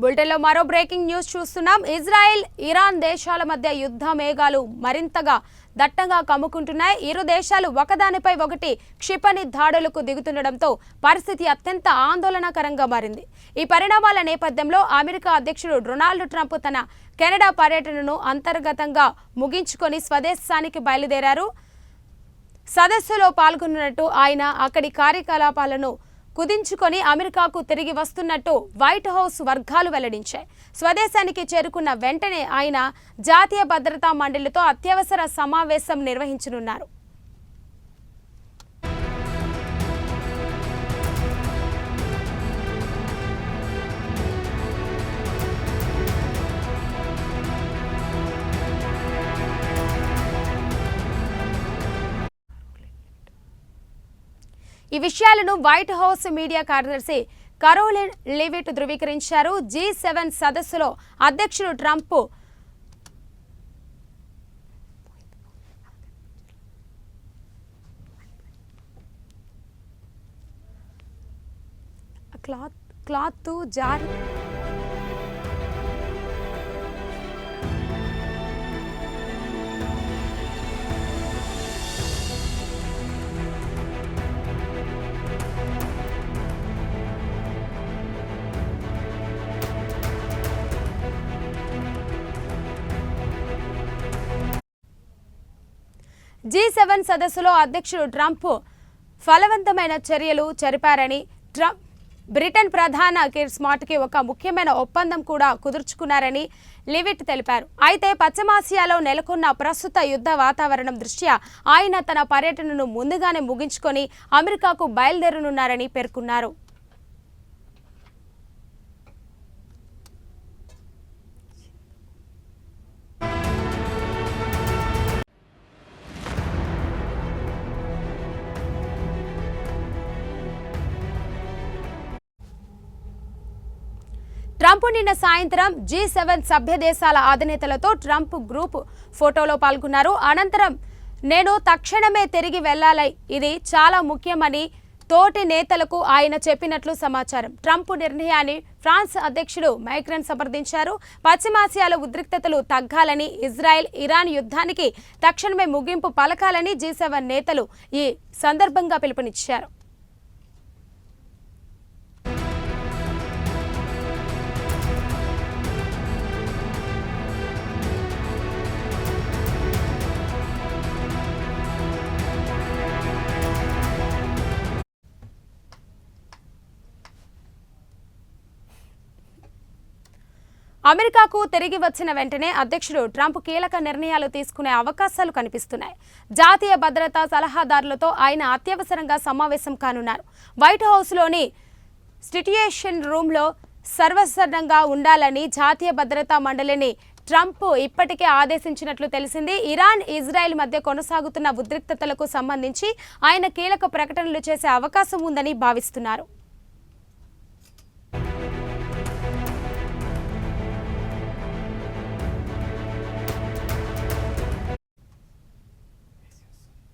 బులెటిన్లో మరో breaking news చూస్తున్నాం. ఇజ్రాయెల్ ఇరాన్ దేశాల మధ్య యుద్ధ మేఘాలు మరింతగా దట్టంగా కమ్ముకుంటున్నాయి. ఇరు దేశాలు ఒకదానిపై ఒకటి క్షిపణి దాడులకు దిగుతుండటంతో పరిస్థితి అత్యంత ఆందోళనకరంగా మారింది. ఈ పరిణామాల నేపథ్యంలో అమెరికా అధ్యక్షుడు డొనాల్డ్ ట్రంప్ తన కెనడా పర్యటనను అంతర్గతంగా ముగించుకొని స్వదేశానికి బయలుదేరారు. సదస్సులో పాల్గొన్నట్టు ఆయన అక్కడి కార్యకలాపాలను కుదించుకొని అమెరికాకు తిరిగి వస్తున్నట్టు వైట్ హౌస్ వర్గాలు వెల్లడించాయి. స్వదేశానికి చేరుకున్న వెంటనే ఆయన జాతీయ భద్రతా మండలితో అత్యవసర సమావేశం నిర్వహించనున్నారు. ఈ విషయాలను వైట్ హౌస్ మీడియా కార్యదర్శి కరోలిన్ లివిట్ ధృవీకరించారు. జీ సెవెన్ సదస్సులో అధ్యక్షుడు ట్రంప్ క్లాత్ క్లాత్ జారీ జీ సెవెన్ సదస్సులో అధ్యక్షుడు ట్రంప్ ఫలవంతమైన చర్యలు జరిపారని ట్రంప్ బ్రిటన్ ప్రధాన కిర్ స్మార్ట్కి ఒక ముఖ్యమైన ఒప్పందం కూడా కుదుర్చుకున్నారని లివిట్ తెలిపారు. అయితే పశ్చిమాసియాలో నెలకొన్న ప్రస్తుత యుద్ధ వాతావరణం దృష్ట్యా ఆయన తన పర్యటనను ముందుగానే ముగించుకొని అమెరికాకు బయలుదేరనున్నారని పేర్కొన్నారు. ట్రంప్ నిన్న సాయంత్రం జీ సెవెన్ సభ్య దేశాల అధినేతలతో ట్రంప్ గ్రూప్ ఫోటోలో పాల్గొన్నారు. అనంతరం నేను తక్షణమే తిరిగి వెళ్ళాలి. ఇది చాలా ముఖ్యమని తోటి నేతలకు ఆయన చెప్పినట్లు సమాచారం. ట్రంప్ నిర్ణయాన్ని ఫ్రాన్స్ అధ్యక్షుడు మైక్రన్ సమర్థించారు. పశ్చిమాసియాలో ఉద్రిక్తతలు తగ్గాలని ఇజ్రాయెల్ ఇరాన్ యుద్ధానికి తక్షణమే ముగింపు పలకాలని జీ సెవెన్ నేతలు ఈ సందర్భంగా పిలుపునిచ్చారు. అమెరికాకు తిరిగి వచ్చిన వెంటనే అధ్యక్షుడు ట్రంప్ కీలక నిర్ణయాలు తీసుకునే అవకాశాలు కనిపిస్తున్నాయి. జాతీయ భద్రతా సలహాదారులతో ఆయన అత్యవసరంగా సమావేశం కానున్నారు. వైట్ హౌస్లోని స్టిట్యుయేషన్ రూమ్లో సర్వసన్నంగా ఉండాలని జాతీయ భద్రతా మండలిని ట్రంప్ ఇప్పటికే ఆదేశించినట్లు తెలిసింది. ఇరాన్ ఇజ్రాయెల్ మధ్య కొనసాగుతున్న ఉద్రిక్తతలకు సంబంధించి ఆయన కీలక ప్రకటనలు చేసే అవకాశం ఉందని భావిస్తున్నారు.